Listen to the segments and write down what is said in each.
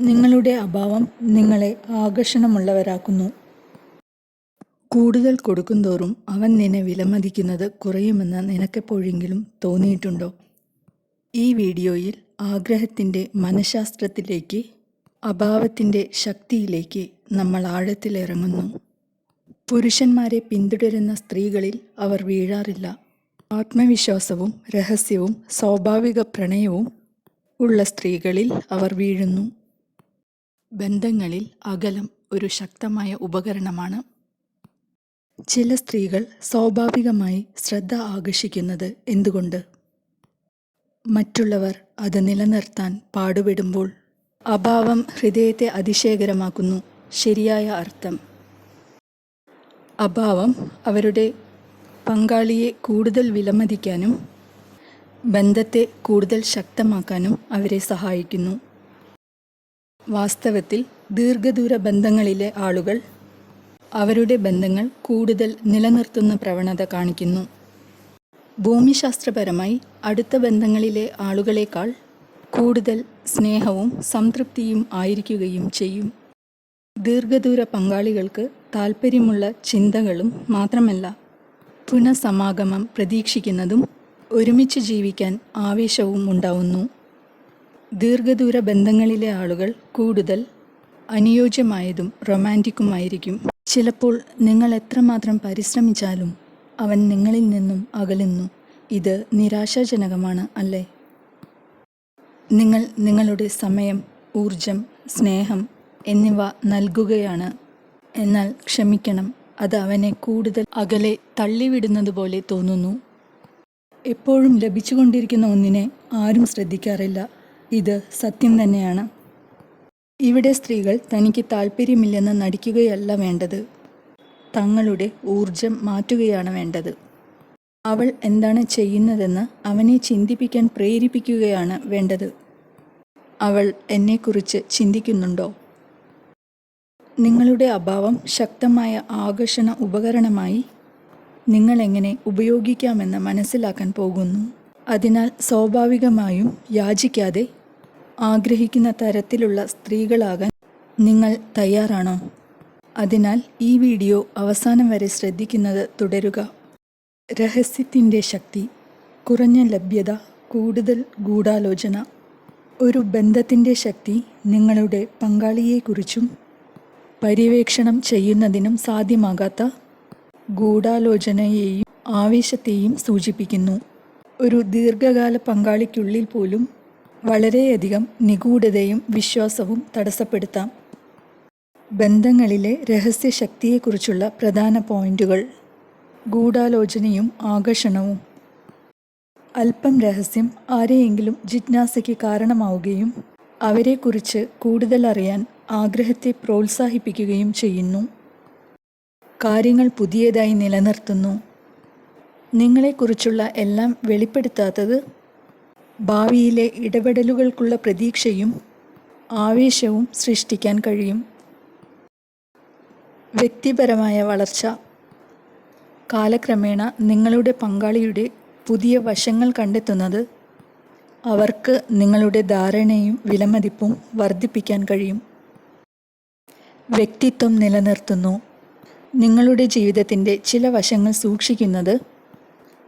നിങ്ങളുടെ അഭാവം നിങ്ങളെ ആകർഷണമുള്ളവരാക്കുന്നു. കൂടുതൽ കൊടുക്കുന്തോറും അവൻ നിന്നെ വിലമതിക്കുന്നത് കുറയുമെന്ന് നിനക്കെപ്പോഴെങ്കിലും തോന്നിയിട്ടുണ്ടോ? ഈ വീഡിയോയിൽ ആഗ്രഹത്തിന്റെ മനഃശാസ്ത്രത്തിലേക്ക് അഭാവത്തിന്റെ ശക്തിയിലേക്ക് നമ്മൾ ആഴത്തിലിറങ്ങുന്നു. പുരുഷന്മാരെ പിന്തുടരുന്ന സ്ത്രീകളിൽ അവർ വീഴാറില്ല. ആത്മവിശ്വാസവും രഹസ്യവും സ്വാഭാവിക പ്രണയവും ഉള്ള സ്ത്രീകളിൽ അവർ വീഴുന്നു. ബന്ധങ്ങളിൽ അകലം ഒരു ശക്തമായ ഉപകരണമാണ്. ചില സ്ത്രീകൾ സ്വാഭാവികമായി ശ്രദ്ധ ആകർഷിക്കുന്നത് എന്തുകൊണ്ട്? മറ്റുള്ളവർ അത് നിലനിർത്താൻ പാടുപെടുമ്പോൾ അഭാവം ഹൃദയത്തെ അതിശയകരമാക്കുന്നു. ശരിയായ അർത്ഥം. അഭാവം അവരുടെ പങ്കാളിയെ കൂടുതൽ വിലമതിക്കാനും ബന്ധത്തെ കൂടുതൽ ശക്തമാക്കാനും അവരെ സഹായിക്കുന്നു. വാസ്തവത്തിൽ ദീർഘദൂര ബന്ധങ്ങളിലെ ആളുകൾ അവരുടെ ബന്ധങ്ങൾ കൂടുതൽ നിലനിർത്തുന്ന പ്രവണത കാണിക്കുന്നു. ഭൂമിശാസ്ത്രപരമായി അടുത്ത ബന്ധങ്ങളിലെ ആളുകളേക്കാൾ കൂടുതൽ സ്നേഹവും സംതൃപ്തിയും ആയിരിക്കുകയും ചെയ്യും. ദീർഘദൂര പങ്കാളികൾക്ക് താൽപ്പര്യമുള്ള ചിന്തകളും മാത്രമല്ല പുനഃസമാഗമം പ്രതീക്ഷിക്കുന്നതും ഒരുമിച്ച് ജീവിക്കാൻ ആവേശവും ഉണ്ടാവുന്നു. ദീർഘദൂര ബന്ധങ്ങളിലെ ആളുകൾ കൂടുതൽ അനുയോജ്യമായതും റൊമാന്റിക്കുമായിരിക്കും. ചിലപ്പോൾ നിങ്ങൾ എത്രമാത്രം പരിശ്രമിച്ചാലും അവൻ നിങ്ങളിൽ നിന്നും അകലുന്നു. ഇത് നിരാശാജനകമാണ് അല്ലേ? നിങ്ങൾ നിങ്ങളുടെ സമയം ഊർജം സ്നേഹം എന്നിവ നൽകുകയാണ്. എന്നാൽ ക്ഷമിക്കണം അത് അവനെ കൂടുതൽ അകലെ തള്ളിവിടുന്നത് പോലെ തോന്നുന്നു. എപ്പോഴും ലഭിച്ചുകൊണ്ടിരിക്കുന്ന ഒന്നിനെ ആരും ശ്രദ്ധിക്കാറില്ല. ഇത് സത്യം തന്നെയാണ്. ഇവിടെ സ്ത്രീകൾ തനിക്ക് താല്പര്യമില്ലെന്ന് നടിക്കുകയല്ല വേണ്ടത്. തങ്ങളുടെ ഊർജം മാറ്റുകയാണ് വേണ്ടത്. അവൾ എന്താണ് ചെയ്യുന്നതെന്ന് അവനെ ചിന്തിപ്പിക്കാൻ പ്രേരിപ്പിക്കുകയാണ് വേണ്ടത്. അവൾ എന്നെക്കുറിച്ച് ചിന്തിക്കുന്നുണ്ടോ? നിങ്ങളുടെ അഭാവം ശക്തമായ ആകർഷണ ഉപകരണമായി നിങ്ങളെങ്ങനെ ഉപയോഗിക്കാമെന്ന് മനസ്സിലാക്കാൻ പോകുന്നു. അതിനാൽ സ്വാഭാവികമായും യാചിക്കാതെ ആഗ്രഹിക്കുന്ന തരത്തിലുള്ള സ്ത്രീകളാകാൻ നിങ്ങൾ തയ്യാറാണോ? അതിനാൽ ഈ വീഡിയോ അവസാനം വരെ ശ്രദ്ധിക്കുന്നത് തുടരുക. രഹസ്യത്തിന്റെ ശക്തി കുറഞ്ഞ ലഭ്യത കൂടുതൽ ഗൂഢാലോചന. ഒരു ബന്ധത്തിന്റെ ശക്തി നിങ്ങളുടെ പങ്കാളിയെക്കുറിച്ചും പര്യവേക്ഷണം ചെയ്യുന്നതിനും സാധ്യമാകാത്ത ഗൂഢാലോചനയെയും ആവേശത്തെയും സൂചിപ്പിക്കുന്നു. ഒരു ദീർഘകാല പങ്കാളിക്കുള്ളിൽ പോലും വളരെയധികം നിഗൂഢതയും വിശ്വാസവും തടസ്സപ്പെടുത്താം. ബന്ധങ്ങളിലെ രഹസ്യശക്തിയെക്കുറിച്ചുള്ള പ്രധാന പോയിന്റുകൾ. ഗൂഢാലോചനയും ആകർഷണവും. അല്പം രഹസ്യം ആരെയെങ്കിലും ജിജ്ഞാസയ്ക്ക് കാരണമാവുകയും അവരെക്കുറിച്ച് കൂടുതൽ അറിയാൻ ആഗ്രഹത്തെ പ്രോത്സാഹിപ്പിക്കുകയും ചെയ്യുന്നു. കാര്യങ്ങൾ പുതിയതായി നിലനിർത്തുന്നു. നിങ്ങളെക്കുറിച്ചുള്ള എല്ലാം വെളിപ്പെടുത്താത്തത് ഭാവിയിലെ ഇടപെടലുകൾക്കുള്ള പ്രതീക്ഷയും ആവേശവും സൃഷ്ടിക്കാൻ കഴിയും. വ്യക്തിപരമായ വളർച്ച. കാലക്രമേണ നിങ്ങളുടെ പങ്കാളിയുടെ പുതിയ വശങ്ങൾ കണ്ടെത്തുന്നത് അവർക്ക് നിങ്ങളുടെ ധാരണയും വിലമതിപ്പും വർദ്ധിപ്പിക്കാൻ കഴിയും. വ്യക്തിത്വം നിലനിർത്തുന്നു. നിങ്ങളുടെ ജീവിതത്തിന്റെ ചില വശങ്ങൾ സൂക്ഷിക്കുന്നത്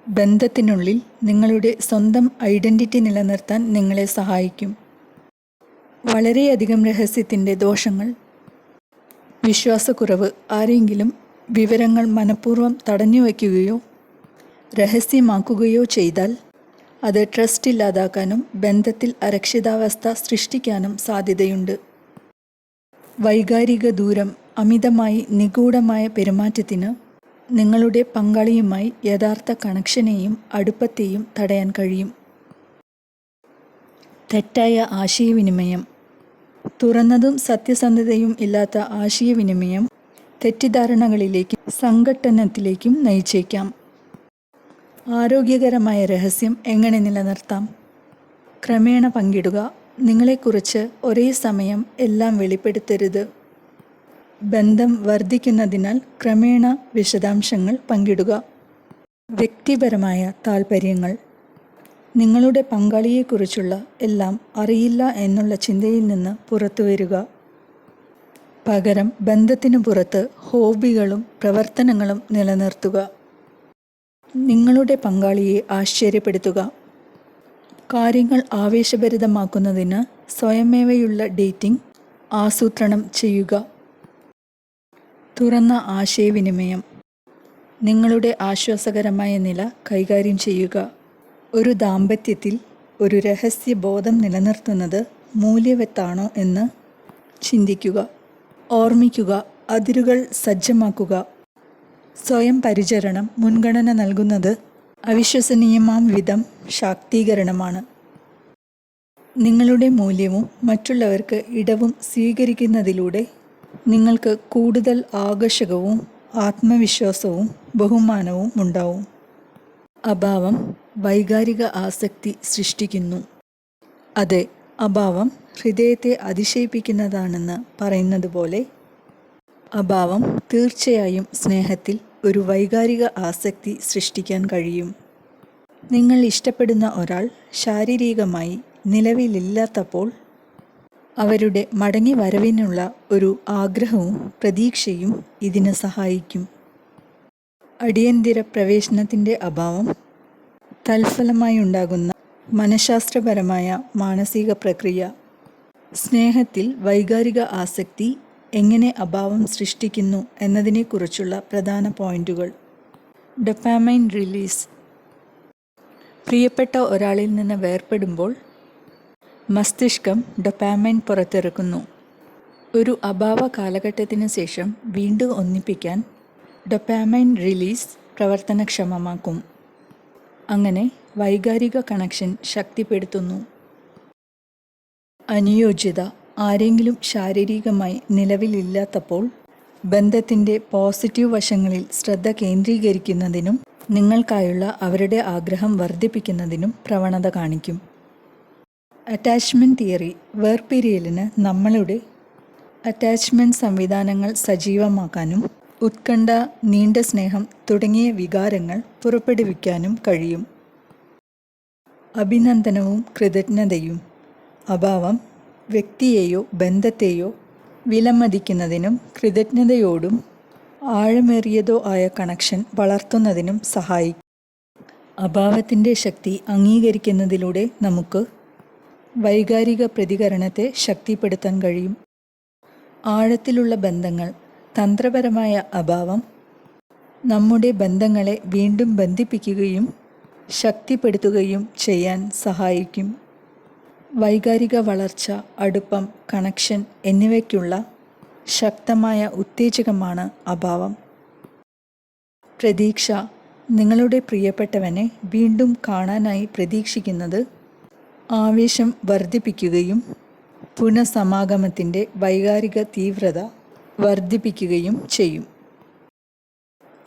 ബന്ധത്തിനുള്ളിൽ നിങ്ങളുടെ സ്വന്തം ഐഡന്റിറ്റി നിലനിർത്താൻ നിങ്ങളെ സഹായിക്കും. വളരെയധികം രഹസ്യത്തിന്റെ ദോഷങ്ങൾ വിശ്വാസക്കുറവ് ആരെങ്കിലും വിവരങ്ങൾ മനഃപൂർവം തടഞ്ഞു വയ്ക്കുകയോ രഹസ്യമാക്കുകയോ ചെയ്താൽ അത് ട്രസ്റ്റ് ഇല്ലാതാക്കാനും ബന്ധത്തിൽ അരക്ഷിതാവസ്ഥ സൃഷ്ടിക്കാനും സാധ്യതയുണ്ട്. വൈകാരിക ദൂരം അമിതമായി നിഗൂഢമായ പെരുമാറ്റത്തിന് നിങ്ങളുടെ പങ്കാളിയുമായി യഥാർത്ഥ കണക്ഷനെയും അടുപ്പത്തെയും തടയാൻ കഴിയും. തെറ്റായ ആശയവിനിമയം. തുറന്നതും സത്യസന്ധതയും ഇല്ലാത്ത ആശയവിനിമയം തെറ്റിദ്ധാരണകളിലേക്കും സംഘട്ടനത്തിലേക്കും നയിച്ചേക്കാം. ആരോഗ്യകരമായ രഹസ്യം എങ്ങനെ നിലനിർത്താം? ക്രമേണ പങ്കിടുക. നിങ്ങളെക്കുറിച്ച് ഒരേ സമയം എല്ലാം വെളിപ്പെടുത്തരുത്. ബന്ധം വർദ്ധിക്കുന്നതിനാൽ ക്രമേണ വിശദാംശങ്ങൾ പങ്കിടുക. വ്യക്തിപരമായ താൽപ്പര്യങ്ങൾ നിങ്ങളുടെ പങ്കാളിയെക്കുറിച്ചുള്ള എല്ലാം അറിയില്ല എന്നുള്ള ചിന്തയിൽ നിന്ന് പുറത്തു വരിക. പകരം ബന്ധത്തിനു പുറത്ത് ഹോബികളും പ്രവർത്തനങ്ങളും നിലനിർത്തുക. നിങ്ങളുടെ പങ്കാളിയെ ആശ്ചര്യപ്പെടുത്തുക. കാര്യങ്ങൾ ആവേശഭരിതമാക്കുന്നതിന് സ്വയമേവയുള്ള ഡേറ്റിംഗ് ആസൂത്രണം ചെയ്യുക. തുറന്ന ആശയവിനിമയം. നിങ്ങളുടെ ആശ്വാസകരമായ നില കൈകാര്യം ചെയ്യുക. ഒരു ദാമ്പത്യത്തിൽ ഒരു രഹസ്യ ബോധം നിലനിർത്തുന്നത് മൂല്യവത്താണോ എന്ന് ചിന്തിക്കുക. ഓർമ്മിക്കുക. അതിരുകൾ സജ്ജമാക്കുക. സ്വയം പരിചരണം മുൻഗണന നൽകുന്നത് അവിശ്വസനീയമാം വിധം ശാക്തീകരണമാണ്. നിങ്ങളുടെ മൂല്യവും മറ്റുള്ളവർക്ക് ഇടവും സ്വീകരിക്കുന്നതിലൂടെ നിങ്ങൾക്ക് കൂടുതൽ ആകർഷകവും ആത്മവിശ്വാസവും ബഹുമാനവും ഉണ്ടാവും. അഭാവം വൈകാരിക ആസക്തി സൃഷ്ടിക്കുന്നു. അതെ അഭാവം ഹൃദയത്തെ അതിശയിപ്പിക്കുന്നതാണെന്ന് പറയുന്നത് പോലെ അഭാവം തീർച്ചയായും സ്നേഹത്തിൽ ഒരു വൈകാരിക ആസക്തി സൃഷ്ടിക്കാൻ കഴിയും. നിങ്ങൾ ഇഷ്ടപ്പെടുന്ന ഒരാൾ ശാരീരികമായി നിലവിലില്ലാത്തപ്പോൾ അവരുടെ മടങ്ങി വരവിനുള്ള ഒരു ആഗ്രഹവും പ്രതീക്ഷയും ഇതിന് സഹായിക്കും. അടിയന്തിര പ്രവേശനത്തിന്റെ അഭാവം തൽഫലമായി ഉണ്ടാകുന്ന മനഃശാസ്ത്രപരമായ മാനസിക പ്രക്രിയ സ്നേഹത്തിൽ വൈകാരിക ആസക്തി എങ്ങനെ അഭാവം സൃഷ്ടിക്കുന്നു എന്നതിനെക്കുറിച്ചുള്ള പ്രധാന പോയിന്റുകൾ. Dopamine release. പ്രിയപ്പെട്ട ഒരാളിൽ നിന്ന് വേർപെടുമ്പോൾ മസ്തിഷ്കം ഡൊപ്പാമൈൻ പുറത്തിറക്കുന്നു. ഒരു അഭാവ കാലഘട്ടത്തിന് ശേഷം വീണ്ടും ഒന്നിപ്പിക്കാൻ ഡൊപ്പാമൈൻ റിലീസ് പ്രവർത്തനക്ഷമമാക്കും. അങ്ങനെ വൈകാരിക കണക്ഷൻ ശക്തിപ്പെടുത്തുന്നു. അനുയോജ്യത ആരെങ്കിലും ശാരീരികമായി നിലവിലില്ലാത്തപ്പോൾ ബന്ധത്തിന്റെ പോസിറ്റീവ് വശങ്ങളിൽ ശ്രദ്ധ കേന്ദ്രീകരിക്കുന്നതിനും നിങ്ങൾക്കായുള്ള അവരുടെ ആഗ്രഹം വർദ്ധിപ്പിക്കുന്നതിനും പ്രവണത കാണിക്കും. അറ്റാച്ച്മെന്റ് തിയറി വേർപിരിയലിന് നമ്മളുടെ അറ്റാച്ച്മെന്റ് സംവിധാനങ്ങൾ സജീവമാക്കാനും ഉത്കണ്ഠ നീണ്ട സ്നേഹം തുടങ്ങിയ വികാരങ്ങൾ പുറപ്പെടുവിക്കാനും കഴിയും. അഭിനന്ദനവും കൃതജ്ഞതയും അഭാവം വ്യക്തിയെയോ ബന്ധത്തെയോ വിലമതിക്കുന്നതിനും കൃതജ്ഞതയോടും ആഴമേറിയതോ ആയ കണക്ഷൻ വളർത്തുന്നതിനും സഹായിക്കും. അഭാവത്തിന്റെ ശക്തി അംഗീകരിക്കുന്നതിലൂടെ നമുക്ക് വൈകാരിക പ്രതികരണത്തെ ശക്തിപ്പെടുത്താൻ കഴിയും. ആഴത്തിലുള്ള ബന്ധങ്ങൾ തന്ത്രപരമായ അഭാവം നമ്മുടെ ബന്ധങ്ങളെ വീണ്ടും ബന്ധിപ്പിക്കുകയും ശക്തിപ്പെടുത്തുകയും ചെയ്യാൻ സഹായിക്കും. വൈകാരിക വളർച്ച അടുപ്പം കണക്ഷൻ എന്നിവയ്ക്കുള്ള ശക്തമായ ഉത്തേജകമാണ് അഭാവം. പ്രതീക്ഷ നിങ്ങളുടെ പ്രിയപ്പെട്ടവനെ വീണ്ടും കാണാനായി പ്രതീക്ഷിക്കുന്നത് ആവേശം വർദ്ധിപ്പിക്കുകയും പുനഃസമാഗമത്തിന്റെ വൈകാരിക തീവ്രത വർദ്ധിപ്പിക്കുകയും ചെയ്യും.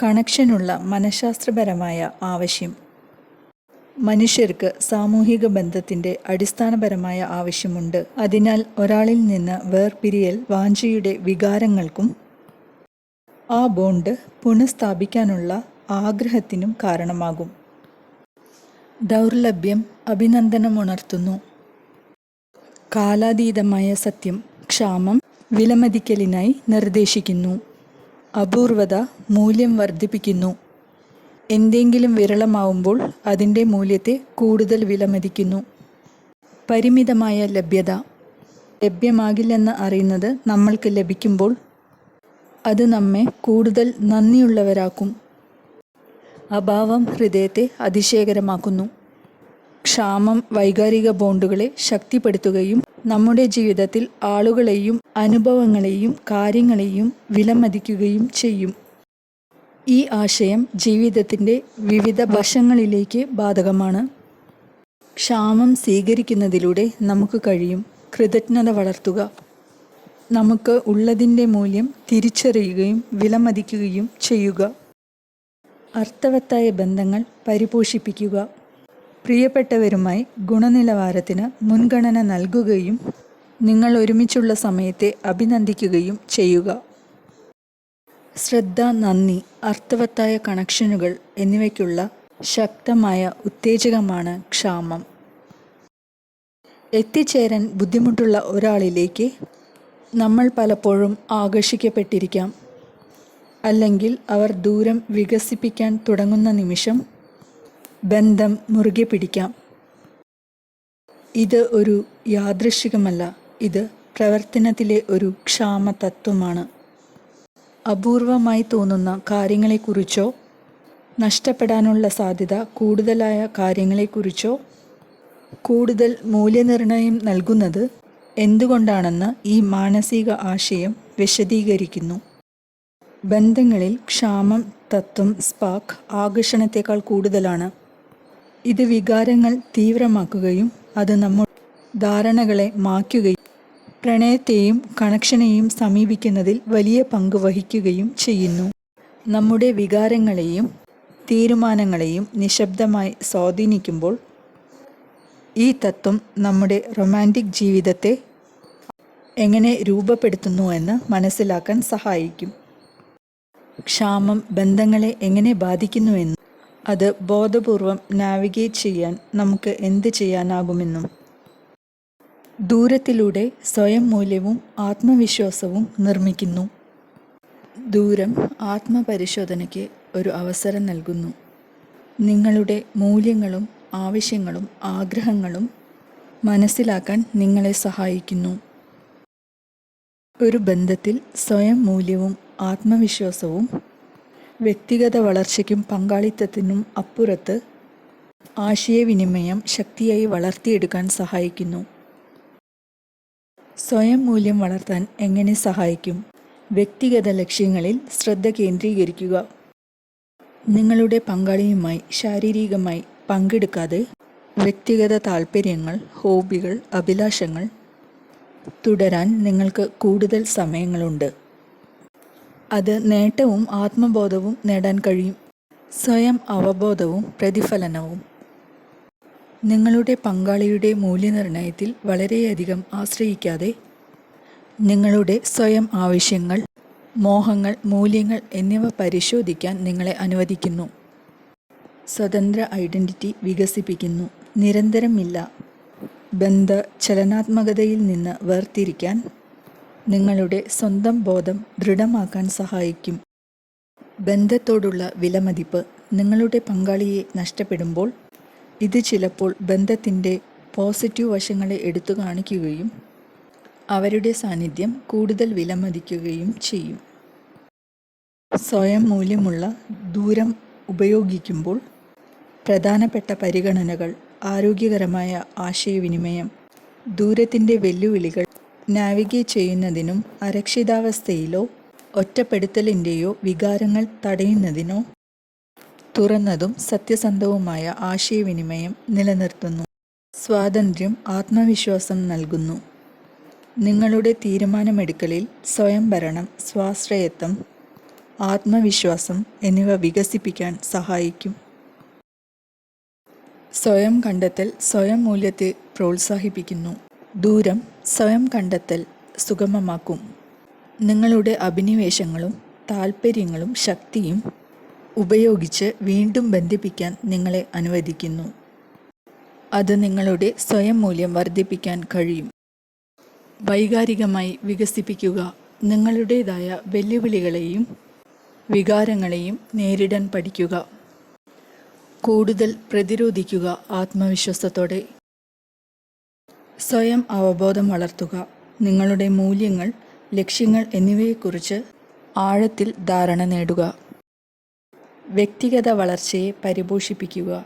കണക്ഷനുള്ള മനഃശാസ്ത്രപരമായ ആവശ്യം. മനുഷ്യർക്ക് സാമൂഹിക ബന്ധത്തിന്റെ അടിസ്ഥാനപരമായ ആവശ്യമുണ്ട്. അതിനാൽ ഒരാളിൽ നിന്ന് വേർപിരിയൽ വാഞ്ചയുടെ വികാരങ്ങൾക്കും ആ ബോണ്ട് പുനഃസ്ഥാപിക്കാനുള്ള ആഗ്രഹത്തിനും കാരണമാകും. ദൗർലഭ്യം അഭിനന്ദനമുണർത്തുന്നു കാലാതീതമായ സത്യം ക്ഷാമം വിലമതിക്കലിനായി നിർദ്ദേശിക്കുന്നു. അപൂർവത മൂല്യം വർദ്ധിപ്പിക്കുന്നു. എന്തെങ്കിലും വിരളമാവുമ്പോൾ അതിന്റെ മൂല്യത്തെ കൂടുതൽ വിലമതിക്കുന്നു. പരിമിതമായ ലഭ്യത. ലഭ്യമാകില്ലെന്ന് അറിയുന്നത് നമ്മൾക്ക് ലഭിക്കുമ്പോൾ അത് നമ്മെ കൂടുതൽ നന്ദിയുള്ളവരാക്കും. അഭാവം ഹൃദയത്തെ അതിശയകരമാക്കുന്നു. ക്ഷാമം വൈകാരിക ബോണ്ടുകളെ ശക്തിപ്പെടുത്തുകയും നമ്മുടെ ജീവിതത്തിൽ ആളുകളെയും അനുഭവങ്ങളെയും കാര്യങ്ങളെയും വിലമതിക്കുകയും ചെയ്യും. ഈ ആശയം ജീവിതത്തിന്റെ വിവിധ വശങ്ങളിലേക്ക് ബാധകമാണ്. ക്ഷാമം സ്വീകരിക്കുന്നതിലൂടെ നമുക്ക് കഴിയും കൃതജ്ഞത വളർത്തുക. നമുക്ക് ഉള്ളതിന്റെ മൂല്യം തിരിച്ചറിയുകയും വിലമതിക്കുകയും ചെയ്യുക. അർത്ഥവത്തായ ബന്ധങ്ങൾ പരിപോഷിപ്പിക്കുക. പ്രിയപ്പെട്ടവരുമായി ഗുണനിലവാരത്തിന് മുൻഗണന നൽകുകയും നിങ്ങൾ ഒരുമിച്ചുള്ള സമയത്തെ അഭിനന്ദിക്കുകയും ചെയ്യുക. ശ്രദ്ധ നന്ദി അർത്ഥവത്തായ കണക്ഷനുകൾ എന്നിവയ്ക്കുള്ള ശക്തമായ ഉത്തേജകമാണ് ക്ഷാമം. എത്തിച്ചേരാൻ ബുദ്ധിമുട്ടുള്ള ഒരാളിലേക്ക് നമ്മൾ പലപ്പോഴും ആകർഷിക്കപ്പെട്ടിരിക്കാം. അല്ലെങ്കിൽ അവർ ദൂരം വികസിപ്പിക്കാൻ തുടങ്ങുന്ന നിമിഷം ബന്ധം മുറുകെ പിടിക്കാം. ഇത് ഒരു യാദൃശികമല്ല. ഇത് പ്രവർത്തനത്തിലെ ഒരു ക്ഷാമ തത്വമാണ് അപൂർവമായി തോന്നുന്ന കാര്യങ്ങളെക്കുറിച്ചോ നഷ്ടപ്പെടാനുള്ള സാധ്യത കൂടുതലായ കാര്യങ്ങളെക്കുറിച്ചോ കൂടുതൽ മൂല്യനിർണയം നൽകുന്നത് എന്തുകൊണ്ടാണെന്ന് ഈ മാനസിക ആശയം വിശദീകരിക്കുന്നു. ബന്ധങ്ങളിൽ ക്ഷാമം തത്വം സ്പാക്ക് ആകർഷണത്തേക്കാൾ കൂടുതലാണ്. ഇത് വികാരങ്ങൾ തീവ്രമാക്കുകയും അത് നമ്മൾ ധാരണകളെ മാക്കുകയും പ്രണയത്തെയും കണക്ഷനെയും സമീപിക്കുന്നതിൽ വലിയ പങ്ക് വഹിക്കുകയും ചെയ്യുന്നു. നമ്മുടെ വികാരങ്ങളെയും തീരുമാനങ്ങളെയും നിശബ്ദമായി സ്വാധീനിക്കുമ്പോൾ ഈ തത്വം നമ്മുടെ റൊമാന്റിക് ജീവിതത്തെ എങ്ങനെ രൂപപ്പെടുത്തുന്നു എന്ന് മനസ്സിലാക്കാൻ സഹായിക്കും. ക്ഷാമം ബന്ധങ്ങളെ എങ്ങനെ ബാധിക്കുന്നുവെന്നും അത് ബോധപൂർവം നാവിഗേറ്റ് ചെയ്യാൻ നമുക്ക് എന്ത് ചെയ്യാനാകുമെന്നും. ദൂരത്തിലൂടെ സ്വയം മൂല്യവും ആത്മവിശ്വാസവും നിർമ്മിക്കുന്നു. ദൂരം ആത്മപരിശോധനയ്ക്ക് ഒരു അവസരം നൽകുന്നു. നിങ്ങളുടെ മൂല്യങ്ങളും ആവശ്യങ്ങളും ആഗ്രഹങ്ങളും മനസ്സിലാക്കാൻ നിങ്ങളെ സഹായിക്കുന്നു. ഒരു ബന്ധത്തിൽ സ്വയം മൂല്യവും ആത്മവിശ്വാസവും വ്യക്തിഗത വളർച്ചയ്ക്കും പങ്കാളിത്തത്തിനും അപ്പുറത്ത് ആശയവിനിമയം ശക്തിയായി വളർത്തിയെടുക്കാൻ സഹായിക്കുന്നു. സ്വയം മൂല്യം വളർത്താൻ എങ്ങനെ സഹായിക്കും? വ്യക്തിഗത ലക്ഷ്യങ്ങളിൽ ശ്രദ്ധ കേന്ദ്രീകരിക്കുക. നിങ്ങളുടെ പങ്കാളിയുമായി ശാരീരികമായി പങ്കെടുക്കാതെ വ്യക്തിഗത താൽപ്പര്യങ്ങൾ ഹോബികൾ അഭിലാഷങ്ങൾ തുടരാൻ നിങ്ങൾക്ക് കൂടുതൽ സമയങ്ങളുണ്ട്. അത് നേട്ടവും ആത്മബോധവും നേടാൻ കഴിയും. സ്വയം അവബോധവും പ്രതിഫലനവും. നിങ്ങളുടെ പങ്കാളിയുടെ മൂല്യനിർണയത്തിൽ വളരെയധികം ആശ്രയിക്കാതെ നിങ്ങളുടെ സ്വയം ആവശ്യങ്ങൾ മോഹങ്ങൾ മൂല്യങ്ങൾ എന്നിവ പരിശോധിക്കാൻ നിങ്ങളെ അനുവദിക്കുന്നു. സ്വതന്ത്ര ഐഡന്റിറ്റി വികസിപ്പിക്കുന്നു. നിരന്തരമില്ല. ബന്ധ ചലനാത്മകതയിൽ നിന്ന് വേർതിരിക്കാൻ നിങ്ങളുടെ സ്വന്തം ബോധം ദൃഢമാക്കാൻ സഹായിക്കും. ബന്ധത്തോടുള്ള വിലമതിപ്പ് നിങ്ങളുടെ പങ്കാളിയെ നഷ്ടപ്പെടുമ്പോൾ ഇത് ചിലപ്പോൾ ബന്ധത്തിന്റെ പോസിറ്റീവ് വശങ്ങളെ എടുത്തു കാണിക്കുകയും അവരുടെ സാന്നിധ്യം കൂടുതൽ വിലമതിക്കുകയും ചെയ്യും. സ്വയം മൂല്യമുള്ള ദൂരം ഉപയോഗിക്കുമ്പോൾ പ്രധാനപ്പെട്ട പരിഗണനകൾ ആരോഗ്യകരമായ ആശയവിനിമയം ദൂരത്തിന്റെ വെല്ലുവിളികൾ നാവിഗേറ്റ് ചെയ്യുന്നതിനും അരക്ഷിതാവസ്ഥയിലോ ഒറ്റപ്പെടുത്തലിന്റെയോ വികാരങ്ങൾ തടയുന്നതിനോ തുറന്നതും സത്യസന്ധവുമായ ആശയവിനിമയം നിലനിർത്തുന്നു. സ്വാതന്ത്ര്യം ആത്മവിശ്വാസം നൽകുന്നു. നിങ്ങളുടെ തീരുമാനമെടുക്കലിൽ സ്വയംഭരണം സ്വാശ്രയത്വം ആത്മവിശ്വാസം എന്നിവ വികസിപ്പിക്കാൻ സഹായിക്കും. സ്വയം കണ്ടെത്തൽ സ്വയം മൂല്യത്തെ പ്രോത്സാഹിപ്പിക്കുന്നു. ദൂരം സ്വയം കണ്ടെത്തൽ സുഗമമാക്കും. നിങ്ങളുടെ അഭിനിവേശങ്ങളും താൽപ്പര്യങ്ങളും ശക്തിയും ഉപയോഗിച്ച് വീണ്ടും ബന്ധിപ്പിക്കാൻ നിങ്ങളെ അനുവദിക്കുന്നു. അത് നിങ്ങളുടെ സ്വയം മൂല്യം വർദ്ധിപ്പിക്കാൻ കഴിയും. വൈകാരികമായി വികസിപ്പിക്കുക നിങ്ങളുടേതായ വെല്ലുവിളികളെയും വികാരങ്ങളെയും നേരിടാൻ പഠിക്കുക. കൂടുതൽ പ്രതിരോധിക്കുക ആത്മവിശ്വാസത്തോടെ. സ്വയം അവബോധം വളർത്തുക. നിങ്ങളുടെ മൂല്യങ്ങൾ ലക്ഷ്യങ്ങൾ എന്നിവയെക്കുറിച്ച് ആഴത്തിൽ ധാരണ നേടുക. വ്യക്തിഗത വളർച്ചയെ പരിപോഷിപ്പിക്കുക.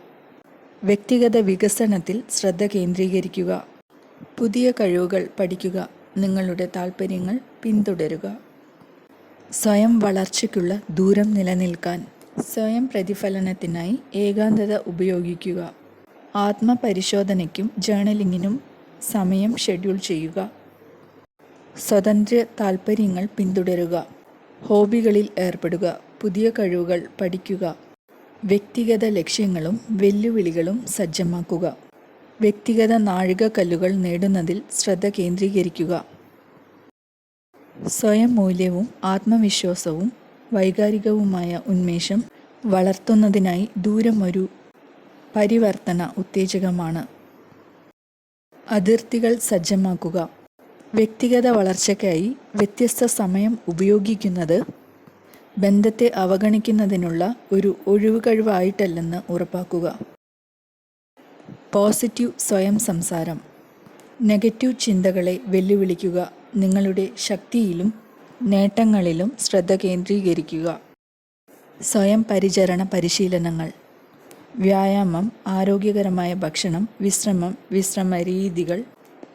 വ്യക്തിഗത വികസനത്തിൽ ശ്രദ്ധ കേന്ദ്രീകരിക്കുക. പുതിയ കഴിവുകൾ പഠിക്കുക. നിങ്ങളുടെ താൽപ്പര്യങ്ങൾ പിന്തുടരുക. സ്വയം വളർച്ചയ്ക്കുള്ള ദൂരം നിലനിൽക്കാൻ. സ്വയം പ്രതിഫലനത്തിനായി ഏകാന്തത ഉപയോഗിക്കുക. ആത്മപരിശോധനയ്ക്കും ജേണലിങ്ങിനും സമയം ഷെഡ്യൂൾ ചെയ്യുക. സ്വതന്ത്ര താൽപ്പര്യങ്ങൾ പിന്തുടരുക. ഹോബികളിൽ ഏർപ്പെടുക. പുതിയ കഴിവുകൾ പഠിക്കുക. വ്യക്തിഗത ലക്ഷ്യങ്ങളും വെല്ലുവിളികളും സജ്ജമാക്കുക. വ്യക്തിഗത നാഴികക്കല്ലുകൾ നേടുന്നതിൽ ശ്രദ്ധ കേന്ദ്രീകരിക്കുക. സ്വയം മൂല്യവും ആത്മവിശ്വാസവും വൈകാരികവുമായ ഉന്മേഷം വളർത്തുന്നതിനായി ദൂരം ഒരു പരിവർത്തന ഉത്തേജകമാണ്. അതിർത്തികൾ സജ്ജമാക്കുക. വ്യക്തിഗത വളർച്ചയ്ക്കായി വ്യത്യസ്ത സമയം ഉപയോഗിക്കുന്നത് ബന്ധത്തെ അവഗണിക്കുന്നതിനുള്ള ഒരു ഒഴിവുകഴിവായിട്ടല്ലെന്ന് ഉറപ്പാക്കുക. പോസിറ്റീവ് സ്വയം സംസാരം. നെഗറ്റീവ് ചിന്തകളെ വെല്ലുവിളിക്കുക. നിങ്ങളുടെ ശക്തിയിലും നേട്ടങ്ങളിലും ശ്രദ്ധ കേന്ദ്രീകരിക്കുക. സ്വയം പരിചരണ പരിശീലനങ്ങൾ. വ്യായാമം ആരോഗ്യകരമായ ഭക്ഷണം വിശ്രമം വിശ്രമ രീതികൾ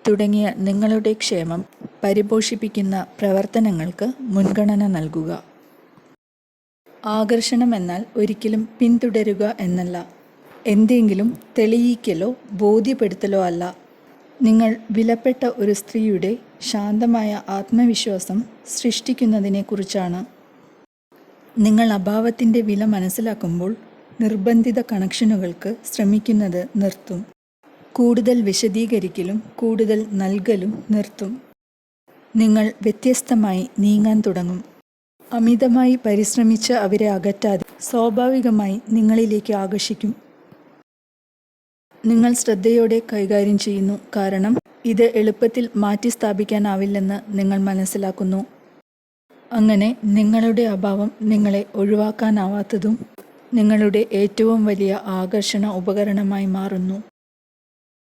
തുടങ്ങിയ നിങ്ങളുടെ ക്ഷേമം പരിപോഷിപ്പിക്കുന്ന പ്രവർത്തനങ്ങൾക്ക് മുൻഗണന നൽകുക. ആകർഷണം എന്നാൽ ഒരിക്കലും പിന്തുടരുക എന്നല്ല. എന്തെങ്കിലും തെളിയിക്കലോ ബോധ്യപ്പെടുത്തലോ അല്ല. നിങ്ങൾ വിലപ്പെട്ട ഒരു സ്ത്രീയുടെ ശാന്തമായ ആത്മവിശ്വാസം സൃഷ്ടിക്കുന്നതിനെക്കുറിച്ചാണ്. നിങ്ങൾ അഭാവത്തിന്റെ വില മനസ്സിലാക്കുമ്പോൾ നിർബന്ധിത കണക്ഷനുകൾക്ക് ശ്രമിക്കുന്നത് നിർത്തും. കൂടുതൽ വിശദീകരിക്കലും കൂടുതൽ നൽകലും നിർത്തും. നിങ്ങൾ വ്യത്യസ്തമായി നീങ്ങാൻ തുടങ്ങും. അമിതമായി പരിശ്രമിച്ച് അവരെ അകറ്റാതെ സ്വാഭാവികമായി നിങ്ങളിലേക്ക് ആകർഷിക്കും. നിങ്ങൾ ശ്രദ്ധയോടെ കൈകാര്യം ചെയ്യുന്നു. കാരണം ഇത് എളുപ്പത്തിൽ മാറ്റി സ്ഥാപിക്കാനാവില്ലെന്ന് നിങ്ങൾ മനസ്സിലാക്കുന്നു. അങ്ങനെ നിങ്ങളുടെ അഭാവം നിങ്ങളെ ഒഴിവാക്കാനാവാത്തതും നിങ്ങളുടെ ഏറ്റവും വലിയ ആകർഷണ ഉപകരണമായി മാറുന്നു.